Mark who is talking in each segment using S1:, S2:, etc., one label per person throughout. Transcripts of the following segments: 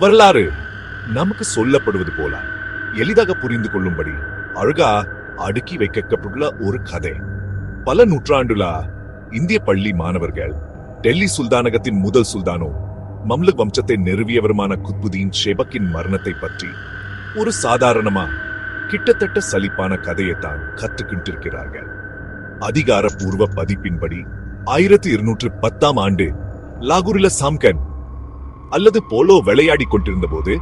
S1: வரலாறு நமக்கு சொல்லப்படுவது போல. எளிதாக புரிந்து கொள்ளும்படி அழகா அடுக்கி வைக்கப்பட்டுள்ள ஒரு கதை. பல நூற்றாண்டுலா இந்திய பள்ளி மாணவர்கள் டெல்லி சுல்தானகத்தின் முதல் சுல்தானோ மம்லுக் வம்சத்தை நிறுவியவருமான குத்புதீன் ஷெபக்கின் மரணத்தை பற்றி ஒரு சாதாரணமா கிட்டத்தட்ட சலிப்பான கதையைத்தான் கற்றுக்கிட்டு இருக்கிறார்கள் அதிகாரப்பூர்வ பதிப்பின்படி ஆயிரத்தி இருநூற்று பத்தாம் ஆண்டு லாகூரில சாம்கன் அல்லது போலோ விளையாடி கொண்டிருந்த போது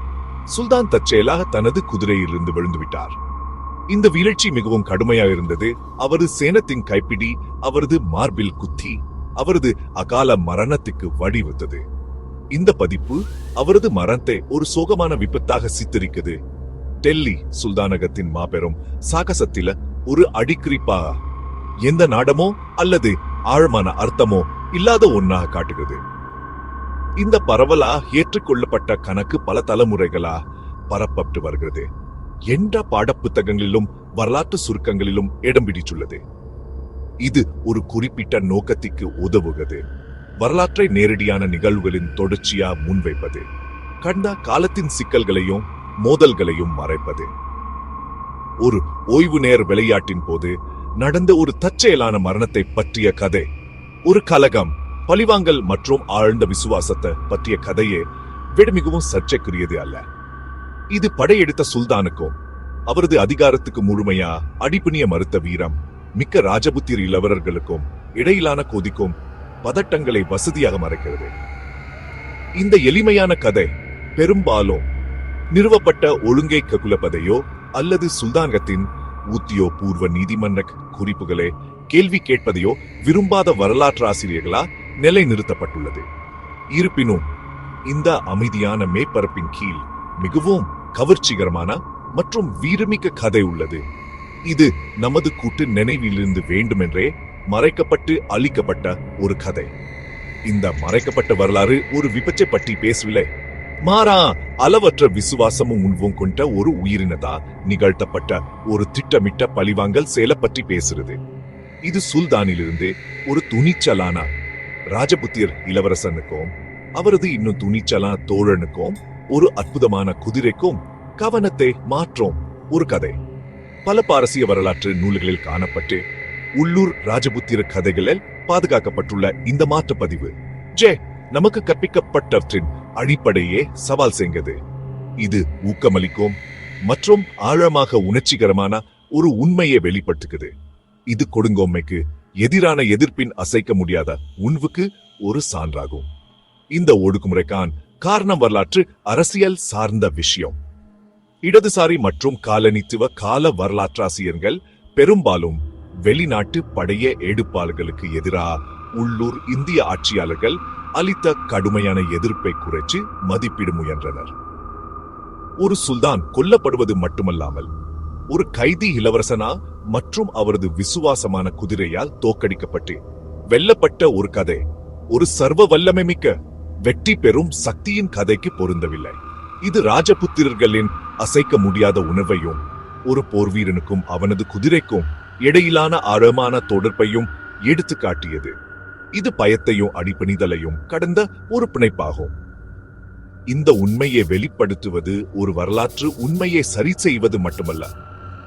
S1: சுல்தான் தற்செயலாக தனது குதிரையிலிருந்து விழுந்துவிட்டார். இந்த வீழ்ச்சி மிகவும் கடுமையாக இருந்தது. அவரது சேனத்தின் கைப்பிடி அவரது மார்பில் குத்தி அவரது அகால மரணத்துக்கு வழிவகுத்தது. இந்த பதிப்பு அவரது மரணத்தை ஒரு சோகமான விபத்தாக சித்தரிக்குது டெல்லி சுல்தானகத்தின் மாபெரும் சாகசத்தில ஒரு அடிக்கிரிப்பா எந்த நாடமோ அல்லது ஆழமான அர்த்தமோ இல்லாத ஒன்னாக காட்டுகிறது. இந்த பரவலா ஏற்றுக்கொள்ளப்பட்ட கணக்கு பல தலைமுறைகளா பரப்பப்பட்டு வருகிறது. என்ற பாடப்புத்தகங்களிலும் வரலாற்று சுருக்கங்களிலும் இடம் பிடித்துள்ளது. இது ஒரு குறிப்பிட்ட நோக்கத்திற்கு உதவுகிறது. வரலாற்றை நேரடியான நிகழ்வுகளின் தொடர்ச்சியா முன்வைப்பது கண்ட காலத்தின் சிக்கல்களையும் மோதல்களையும் மறைப்பது. ஒரு ஓய்வு நேர விளையாட்டின் போது நடந்த ஒரு தற்செயலான மரணத்தை பற்றிய கதை ஒரு கலகம் பழிவாங்கல் மற்றும் ஆழ்ந்த விசுவாசத்தை பற்றிய கதையே விட மிகவும் சர்ச்சைக்குரியது அல்ல. இது படையெடுத்த சுல்தானுக்கும் அவரது அதிகாரத்துக்கு முழுமையா அடிப்பணிய மறுத்த வீரம் மிக்க ராஜபுத்திர இளவரர்களுக்கும் இடையிலான கொதிக்கும் பதட்டங்களை வசதியாக மறைக்கிறது. இந்த எளிமையான கதை பெரும்பாலும் நிறுவப்பட்ட ஒழுங்கை ககுலப்பதையோ அல்லது சுல்தானகத்தின் உத்தியோகபூர்வ நீதிமன்ற குறிப்புகளை கேள்வி கேட்பதையோ விரும்பாத வரலாற்று ஆசிரியர்களா நிலைநிறுத்தப்பட்டுள்ளது. இருப்பினும் இந்த அமைதியான மேற்பரப்பின் கீழ் மிகவும் கவர்ச்சிகரமான மற்றும் வீரமிக்க கதை உள்ளது. இது நமது கூட்டு நினைவிலிருந்து வேண்டுமென்றே மறைக்கப்பட்டு அளிக்கப்பட்ட ஒரு கதை. இந்த மறைக்கப்பட்ட வரலாறு ஒரு விபச்சை பற்றி பேசவில்லை. மாறா அளவற்ற விசுவாசமும் உண்வும் கொண்ட ஒரு உயிரினதா நிகழ்த்தப்பட்ட ஒரு திட்டமிட்ட பழிவாங்கல் செயலை பற்றி பேசுறது. இது சுல்தானிலிருந்து ஒரு துணிச்சலான ராஜபுத்தியர் இளவரசனுக்கும் அவரது இன்னும் துணிச்சலான தோழனுக்கும் ஒரு அற்புதமான குதிரைக்கும் கவனத்தை மாற்றும். ஒரு கதை. பல பாரசீக வரலாற்று நூல்களில் காணப்பட்டு உள்ளூர் ராஜபுத்திர கதைகளில் பாதுகாக்கப்பட்டுள்ள இந்த மாற்று பதிவு ஜே நமக்கு கற்பிக்கப்பட்டவற்றின் அடிப்படையே சவால் செய்கிறது. இது ஊக்கமளிக்கும் மற்றும் ஆழமாக உணர்ச்சிகரமான ஒரு உண்மையை வெளிப்படுத்துகிறது. இது கொடுங்கோன்மைக்கு எதிரான எதிர்ப்பின் அசைக்க முடியாத உண்வுக்கு ஒரு சான்றாகும். இந்த ஒடுக்குமுறைக்கான் காரணம் வரலாற்று அரசியல் சார்ந்த விஷயம். இடதுசாரி மற்றும் காலனித்துவ கால வரலாற்றாசிரியர்கள் பெரும்பாலும் வெளிநாட்டு படைய எடுப்பாளர்களுக்கு எதிராக உள்ளூர் இந்திய ஆட்சியாளர்கள் அளித்த கடுமையான எதிர்ப்பை குறைச்சு மதிப்பிட முயன்றனர். ஒரு சுல்தான் கொல்லப்படுவது மட்டுமல்லாமல் ஒரு கைதி இளவரசனா மற்றும் அவரது விசுவாசமான குதிரையால் தோக்கடிக்கப்பட்டு வெல்லப்பட்ட ஒரு கதை. ஒரு சர்வ வல்லமை மிக்க வெற்றி பெறும் சக்தியின் கதைக்கு பொருந்தவில்லை. இது ராஜபுத்திரர்களின் அசைக்க முடியாத உணர்வையும் ஒரு போர்வீரனுக்கும் அவனது குதிரைக்கும் இடையிலான ஆழமான தொடர்பையும் எடுத்து காட்டியது இது பயத்தையும் அடிப்பணிதலையும் கடந்த ஒரு பிணைப்பாகும். இந்த உண்மையை வெளிப்படுத்துவது ஒரு வரலாற்று உண்மையை சரி செய்வது மட்டுமல்ல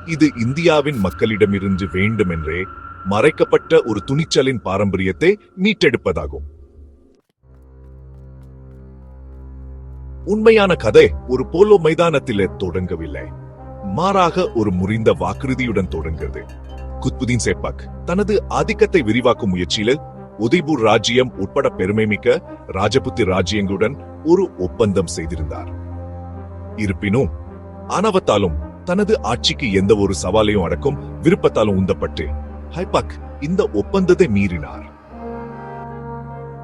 S1: இது இந்தியாவின் மக்களிடமிருந்து வேண்டுமென்றே மறைக்கப்பட்ட ஒரு துணிச்சலின் பாரம்பரியத்தை மீட்டெடுப்பதாகும். உண்மையான கதை ஒரு போலோ மைதானத்திலே தொடங்கவில்லை. மாறாக ஒரு முறிந்த வாக்குறுதியுடன் தொடங்குகிறது. குத்புதீன் சேப்பாக் தனது ஆதிக்கத்தை விரிவாக்கும் முயற்சியில் உதய்பூர் ராஜ்யம் உட்பட பெருமைமிக்க ராஜபுத்தி ராஜ்யங்களுடன் ஒரு ஒப்பந்தம் செய்திருந்தார். இருப்பினும் ஆணவத்தாலும் தனது ஆட்சிக்கு எந்த ஒரு சவாலையும் அடக்கும் விருப்பத்தாலும் உந்தப்பட்டு ஹைபாக் இந்த ஒப்பந்தத்தை மீறினார்.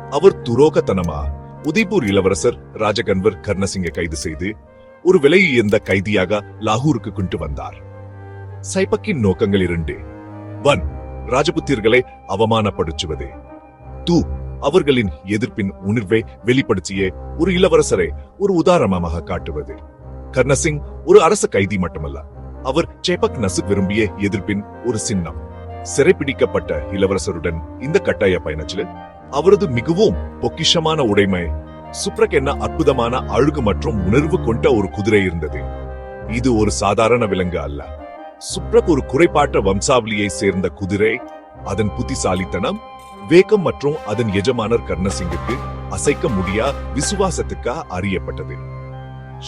S1: அவர் துரோகத்தனமா? உதய்பூர் இளவரசர் ராஜகன்வர் கர்ணசிங்கை கைது செய்து ஒரு விலை இருந்த கைதியாக லாகூருக்கு கொண்டு வந்தார். சைபக்கின் நோக்கங்கள் இரண்டு. ஒன் ராஜபுத்தியர்களை அவமானப்படுத்துவது. தூ அவர்களின் எதிர்ப்பின் உணர்வை வெளிப்படுத்திய ஒரு இளவரசரை ஒரு உதாரணமாக காட்டுவது. கர்ணசிங் ஒரு அரச கைதி மட்டுமல்ல. அவர் சேபக் நசுக் விரும்பிய எதிர்ப்பின் ஒரு சின்னம். சிறைப்பிடிக்கப்பட்ட இளவரசருடன் இந்த கட்டாய பயணத்தில் அவரது மிகவும் பொக்கிஷமான உடைமை சுப்ரக் என்ன அற்புதமான அழுகு மற்றும் உணர்வு கொண்ட ஒரு குதிரை இருந்தது. இது ஒரு சாதாரண விலங்கு அல்ல. சுப்ரக் ஒரு குறைபாட்ட வம்சாவளியை சேர்ந்த குதிரை அதன் புத்திசாலித்தனம் வேகம் மற்றும் அதன் எஜமானர் கர்ணசிங்கிற்கு அசைக்க முடியா விசுவாசத்துக்காக அறியப்பட்டது.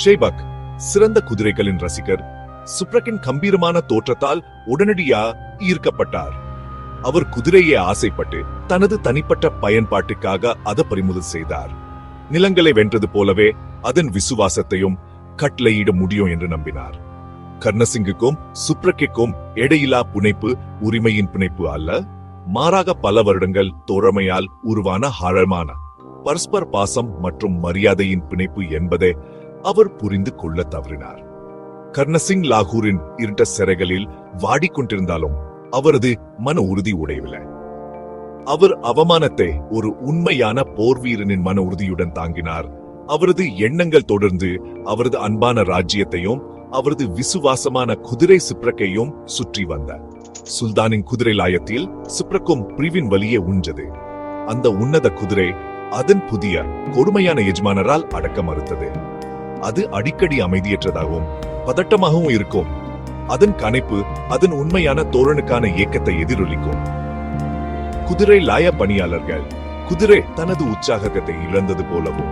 S1: ஷேபக் சிறந்த குதிரைகளின் ரசிகர் சுப்ரக்கின் கம்பீரமான தோற்றத்தால் உடனடியா ஈர்க்கப்பட்டார். அவர் குதிரையை ஆசைப்பட்டு தனது தனிப்பட்ட பயன்பாட்டுக்காக அதை பறிமுதல் செய்தார். நிலங்களை வென்றது போலவே அதன் விசுவாசத்தையும் கட்டளையிட முடியும் என்று நம்பினார். கர்ணசிங்குக்கும் சுப்ரக்கிற்கும் இடையிலா புனைப்பு உரிமையின் பிணைப்பு அல்ல மாறாக பல வருடங்கள் தோழமையால் உருவான ஆழமான பரஸ்பர் பாசம் மற்றும் மரியாதையின் பிணைப்பு என்பதே அவர் புரிந்து கொள்ள தவறினார். கர்ணசிங் லாகூரின் இருட்ட சிறைகளில் வாடிக்கொண்டிருந்தாலும் அவரது மன உறுதி உடையவில்லை. அவர் அவமானத்தை ஒரு உண்மையான போர் வீரனின் மன உறுதியுடன் தாங்கினார். அவரது எண்ணங்கள் தொடர்ந்து அவரது அன்பான ராஜ்யத்தையும் அவரது விசுவாசமான குதிரை சிப்ரக்கையும் சுற்றி வந்த. சுல்தானின் குதிரை லாயத்தில் சிப்ரக்கும் பிரிவின் வலியே உஞ்சது அந்த உன்னத குதிரை அதன் புதிய கொடுமையான எஜமானரால் அடக்க மறுத்தது. அது அடிக்கடி அமைதியற்றதாகவும் பதட்டமாகவும் இருக்கும். அதன் கணைப்பு அதன் உண்மையான தோழனுக்கான இயக்கத்தை எதிரொலிக்கும். குதிரை லாய பணியாளர்கள் குதிரை தனது உற்சாகத்தை இழந்தது போலவும்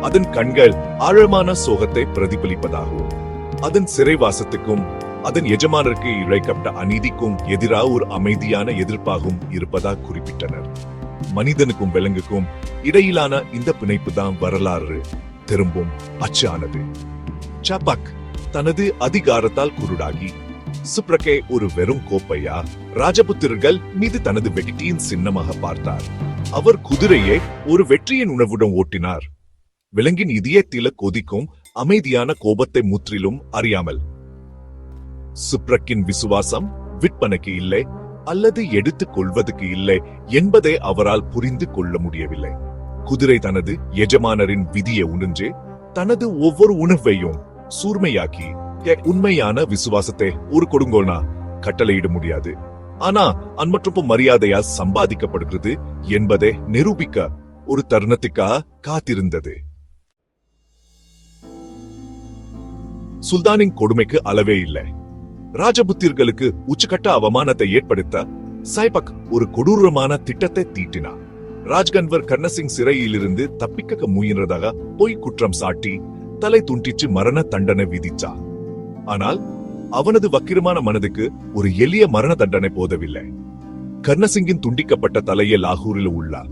S1: அதன் கண்கள் ஆழமான சோகத்தை பிரதிபலிப்பதாகவும் அதன் சிறைவாசத்துக்கும் அதன் எஜமானருக்கு இழைக்கப்பட்ட அநீதிக்கும் எதிராக ஒரு அமைதியான எதிர்ப்பாகவும் இருப்பதாக குறிப்பிட்டனர். மனிதனுக்கும் விலங்குக்கும் இடையிலான இந்த பிணைப்பு தான் வரலாறு. திரும்பும் அச்சானது. சபக் தனது அதிகாரத்தால் குருடாகி. சுப்ரகே ஒரு வெறும் கோப்பையா? ராஜபுத்திரர்கள் மீது தனது வெற்றியின் சின்னமாக பார்த்தார். அவர் குதிரையை ஒரு வெற்றியின் உணவுடன் ஓட்டினார். விலங்கின் இதயத்தில கொதிக்கும் அமைதியான கோபத்தை முற்றிலும் அறியாமல். சுப்ரக்கின் விசுவாசம் விற்பனைக்கு இல்லை அல்லது எடுத்துக் கொள்வதற்கு இல்லை என்பதை அவரால் புரிந்து கொள்ள முடியவில்லை. குதிரை தனது எஜமானரின் விதியை உணர்ந்து தனது ஒவ்வொரு உணர்வையும் சூர்மையாக்கி உண்மையான விசுவாசத்தை ஒரு கொடுங்கோல்னா கட்டளையிட முடியாது. ஆனா அன்மற்றும் மரியாதையா சம்பாதிக்கப்படுகிறது என்பதை நிரூபிக்க ஒரு தருணத்துக்கா காத்திருந்தது. சுல்தானின் கொடுமைக்கு அளவே இல்லை. ராஜபுத்திர்களுக்கு உச்சகட்ட அவமானத்தை ஏற்படுத்த சைபக் ஒரு கொடூரமான திட்டத்தை தீட்டினார். ராஜ்கன்வர் கர்ணசிங் சிறையிலிருந்து தப்பிக்க முயன்றதாக பொய் குற்றம் சாட்டி தலை துண்டிச்சு மரண தண்டனை விதிச்சா ஆனால் அவனது வக்கிரமான மனதுக்கு ஒரு எளிய மரண தண்டனை போதவில்லை. கர்ணசிங்கின் துண்டிக்கப்பட்ட தலையை லாகூரில் உள்ள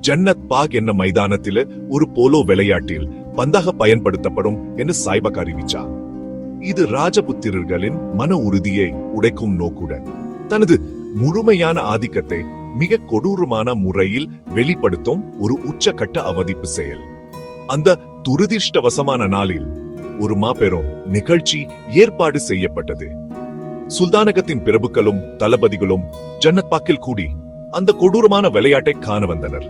S1: ஜன்னத் பாக் என்ன மைதானத்தில் ஒரு போலோ விளையாட்டில் பந்தாக பயன்படுத்தப்படும் என்று சாய்பக் அறிவிச்சார். இது ராஜபுத்திரர்களின் மன உறுதியை உடைக்கும் நோக்குடன் தனது முழுமையான ஆதிக்கத்தை மிக கொடூரமான முறையில் வெளிப்படுத்தும் ஒரு உச்சக்கட்ட அவதிப்பு செயல். அந்த துரதிர்ஷ்டவசமான நாளில் ஒரு மாபெரும் நிகழ்ச்சி ஏற்பாடு செய்யப்பட்டது. சுல்தானகத்தின் பிரபுக்களும் தளபதிகளும் ஜன்னத்பாக்கில் கூடி அந்த கொடூரமான விளையாட்டை காண வந்தனர்.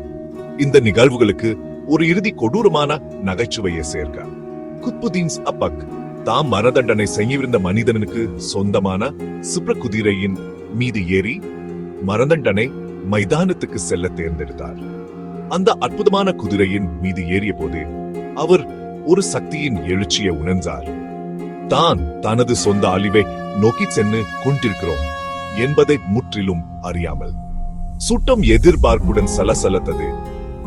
S1: இந்த நிகழ்வுகளுக்கு ஒரு இறுதி கொடூரமான நகைச்சுவையை சேர்க்க. குத்புதீன்ஸ் அப்பக் தாம் மரதண்டனை செய்யவிருந்த மனிதனுக்கு சொந்தமான சுப்ர குதிரையின் மீது ஏறி மரதண்டனை மைதானத்துக்கு செல்ல தேர்ந்தெடுத்தார். அந்த அற்புதமான குதிரையின் மீது ஏறிய போது அவர் ஒரு சக்தியின் எழுச்சியை உணர்ந்தார். தான் தனது சொந்த அழிவை நோக்கி சென்று கொண்டிருக்கிறோம் என்பதை முற்றிலும் அறியாமல். சுட்டம் எதிர்பார்ப்புடன் சலசலத்தது.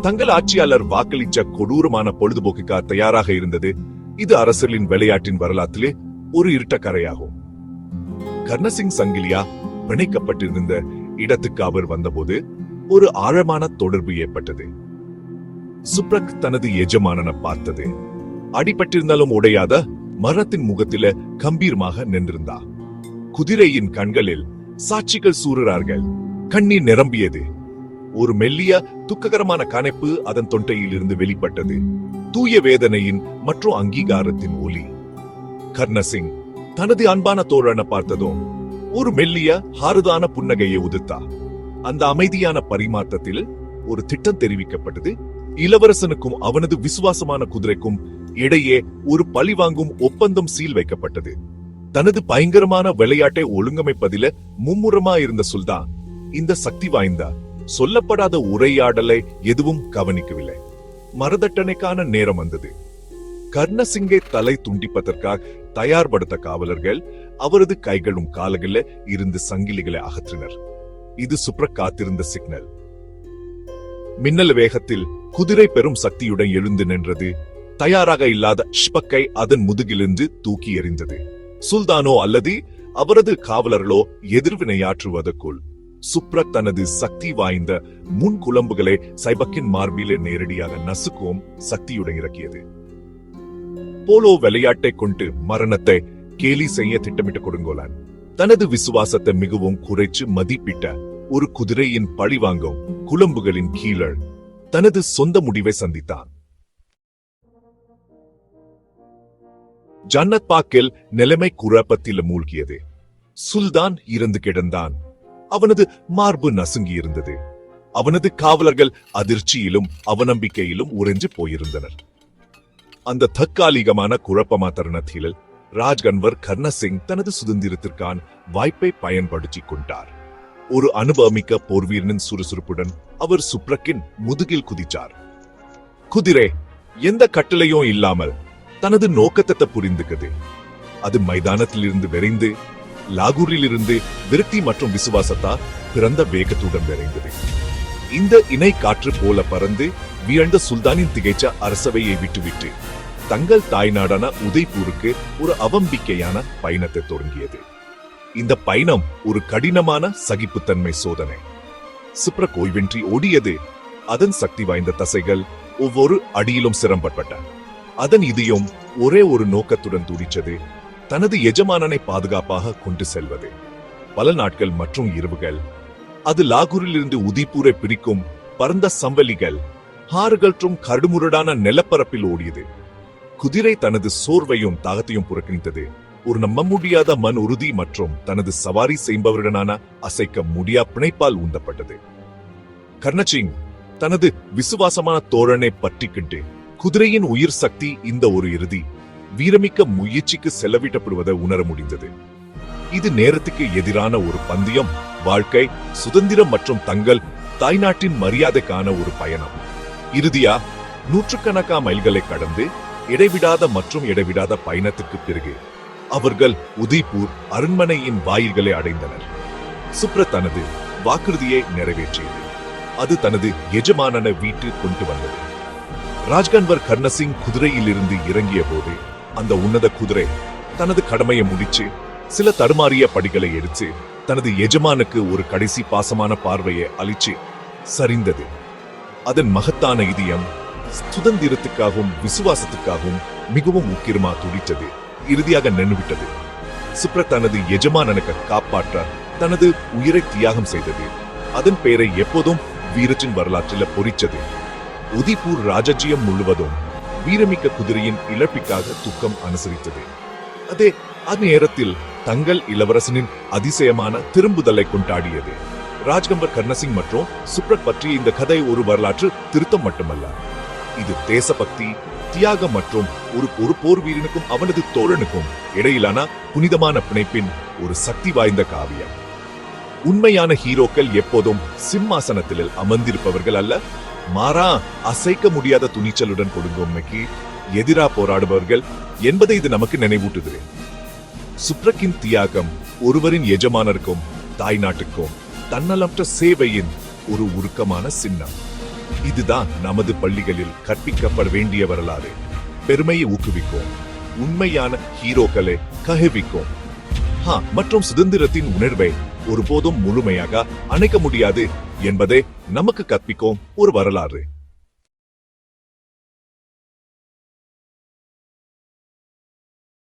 S1: தங்கள் ஆட்சியாளர் வாக்களிச்ச கொடூரமான பொழுதுபோக்குக்கா தயாராக இருந்தது இது அரசரின் விளையாட்டின் வரலாற்றிலே ஒரு இருட்ட கரையாகும் கர்ணசிங் சங்கிலியா பிணைக்கப்பட்டிருந்த இடத்துக்கு அவர் வந்தபோது ஒரு ஆழமான தொடர்பு ஏற்பட்டது. சுப்ரக் தனது எஜமானனை பார்த்தது. அடிபட்டிருந்தாலும் உடையாத மரத்தின் முகத்தில கம்பீரமாக நின்றிருந்தா. குதிரையின் கண்களில் சாட்சிகள் சூறுறார்கள். கண்ணீர் நிரம்பியது. ஒரு மெல்லிய துக்ககரமான கனைப்பு அதன் தொண்டையில் இருந்து வெளிப்பட்டது. தூய வேதனையின் மற்றும் அங்கீகாரத்தின் ஒலி. கர்ணசிங் தனது அன்பான தோழனை பார்த்ததும் ஒரு மெல்லிய ஹாருதான புன்னகையை உதிர்த்தா அந்த அமைதியான பரிமாற்றத்தில் ஒரு திட்டம் தெரிவிக்கப்பட்டது. இளவரசனுக்கும் அவனது விசுவாசமான குதிரைக்கும் இடையே ஒரு பழிவாங்கும் ஒப்பந்தம் சீல் வைக்கப்பட்டது. தனது பயங்கரமான விளையாட்டை ஒழுங்கமைப்பதில மும்முரமா இருந்த சுல்தான் இந்த சக்தி வாய்ந்த சொல்லப்படாத உரையாடலை எதுவும் கவனிக்கவில்லை. மரதட்டனைக்கான நேரம் வந்தது. கர்ணசிங்கை தலை துண்டிப்பதற்காக தயார்படுத்த காவலர்கள் அவரது கைகளும் கால்கள இருந்து சங்கிலிகளை அகற்றினர். இது சுப்ர காத்திருந்த சிக்னல். மின்னல் வேகத்தில் குதிரை பெரும் சக்தியுடன் எழுந்து நின்றது. தயாராக இல்லாத ஷ்பக்கை அதன் முதுகிலிருந்து தூக்கி எறிந்தது. சுல்தானோ அல்லது அவரது காவலர்களோ எதிர்வினையாற்றுவதற்குள் சுப்ர தனது சக்தி வாய்ந்த முன் குழம்புகளை சைபக்கின் மார்பிலே நேரடியாக நசுக்கும் சக்தியுடன் இறக்கியது. போலோ விளையாட்டை கொண்டு மரணத்தை கேலி செய்ய திட்டமிட்டு கொடுங்கோலான். தனது விசுவாசத்தை மிகவும் குறைச்சு மதிப்பிட்ட ஒரு குதிரையின் பழிவாங்கும் குழம்புகளின் கீழர் தனது சொந்த முடிவை சந்தித்தான். ஜன்னத் பாக்கில் நிலைமை குழப்பத்தில் மூழ்கியது. சுல்தான் இறந்து கிடந்தான். அவனது மார்பு நசுங்கி இருந்தது அவனது காவலர்கள் அதிர்ச்சியிலும் அவநம்பிக்கையிலும் உறைஞ்சு போயிருந்தனர். அந்த தற்காலிகமான குழப்பமா தருணத்தில் ராஜ்கன்வர் கர்ணசிங் தனது சுதந்திரத்திற்கான வாய்ப்பை பயன்படுத்திக் கொண்டார். ஒரு அனுபவமிக்க போர்வீரனின் சுறுசுறுப்புடன் அவர் சுப்ரக்கின் முதுகில் குதிச்சார். குதிரை எந்த கட்டளையும் இல்லாமல் தனது நோக்கத்தை புரிந்துக்குது அது மைதானத்தில் இருந்து விரைந்து லாகூரில் இருந்து விருத்தி மற்றும் விசுவாசத்தா பிறந்த வேகத்துடன் விரைந்தது. இந்த இணை காற்று போல பறந்து வியழ்ந்த சுல்தானின் திகைச்ச அரசவையை விட்டுவிட்டு தங்கள் தாய்நாடான உதய்பூருக்கு ஒரு அவம்பிக்கையான பயணத்தை தொடங்கியது. இந்த பயணம் ஒரு கடினமான சகிப்புத்தன்மை சோதனை. சுப்ர ஓய்வின்றி ஓடியது அதன் சக்தி வாய்ந்த தசைகள் ஒவ்வொரு அடியிலும் சிரம்பப்பட்ட அதன் இதயம் ஒரே ஒரு நோக்கத்துடன் துடிச்சது தனது எஜமானனை பாதுகாப்பாக கொண்டு செல்வது. பல நாட்கள் மற்றும் இரவுகள் அது லாகூரிலிருந்து உதிப்பூரை பிரிக்கும் பரந்த சம்பலிகள் ஆறுகற்றும் கடுமுரடான நிலப்பரப்பில் ஓடியது. குதிரை தனது சோர்வையும் தாகத்தையும் புறக்கணித்தது. ஒரு நம்ப முடியாத மன உறுதி மற்றும் தனது சவாரி செய்பவருடனான அசைக்க முடியா பிணைப்பால் உந்தப்பட்டது. கர்ணசிங் தனது விசுவாசமான தோழனை பற்றிக்கிட்டு குதிரையின் உயிர் சக்தி இந்த ஒரு இறுதி வீரமிக்க முயற்சிக்கு செலவிடப்படுவதை உணர முடிந்தது. இது நேரத்துக்கு எதிரான ஒரு பந்தயம் வாழ்க்கை சுதந்திரம் மற்றும் தங்கள் தாய்நாட்டின் மரியாதைக்கான ஒரு பயணம். இறுதியா நூற்றுக்கணக்கா மைல்களை கடந்து இடைவிடாத மற்றும் இடைவிடாத பயணத்துக்கு பிறகு அவர்கள் உதய்பூர் அரண்மனையின் வாயில்களை அடைந்தனர். சுப்ர தனது வாக்குறுதியை நிறைவேற்றியது. அது தனது எஜமானன வீட்டு கொண்டு வந்தது. ராஜ்கன்வர் கர்ணசிங் குதிரையிலிருந்து இறங்கிய போது அந்த உன்னத குதிரை தனது கடமையை முடிச்சு சில தடுமாறிய படிகளை எடுத்து தனது எஜமானுக்கு ஒரு கடைசி பாசமான பார்வையை அளிச்சு சரிந்தது. அதன் மகத்தான இதயம் சுதந்திரத்துக்காகவும் விசுவாசத்துக்காகவும் மிகவும் முக்கியமா துடித்தது. இறுதியாக நின்றுவிட்டது சுப்ர தனது எஜமானனுக்கு காப்பாற்ற தனது உயிரை தியாகம் செய்தது. அதன் பெயரை எப்போதும் வீரத்தின் வரலாற்றில் பொறிச்சது உதிப்பூர் ராஜஜியம் முழுவதும் வீரமிக்க குதிரையின் இழப்பிற்காக துக்கம் அனுசரித்தது. அதே அந்நேரத்தில் தங்கள் இளவரசனின் அதிசயமான திரும்புதலை கொண்டாடியது. ராஜ்கம்பர் கர்ணசிங் மற்றும் சுப்ரத் பற்றிய இந்த கதை ஒரு வரலாற்று திருத்தம் மட்டுமல்ல. இது தேசபக்தி தியாகம் மற்றும் ஒரு ஒரு போர் வீரனுக்கும் அவனது தோழனுக்கும் இடையிலான புனிதமான பிணைப்பின் ஒரு சக்தி வாய்ந்த காவியம். உண்மையான ஹீரோக்கள் எப்போதும் சிம்மாசனத்தில் அமர்ந்திருப்பவர்கள் அல்ல மாறா அசைக்க முடியாத துணிச்சலுடன் கொடுங்கோம்மைக்கு எதிரா போராடுபவர்கள் என்பதை இது நமக்கு நினைவூட்டுது. சுப்ரக்கின் தியாகம் ஒருவரின் எஜமானருக்கும் தாய் நாட்டுக்கும் தன்னலமற்ற சேவையின் ஒரு உருக்கமான சின்னம். இதுதான் நமது பள்ளிகளில் கற்பிக்கப்பட வேண்டிய வரலாறு. பெருமையை ஊக்குவிக்கும். உண்மையான ஹீரோக்களை கஹவிக்கும். ஹா மற்றும் சுதந்திரத்தின் உணர்வை ஒருபோதும் முழுமையாக அணைக்க முடியாது என்பதை நமக்கு கற்பிக்கும் ஒரு வரலாறு.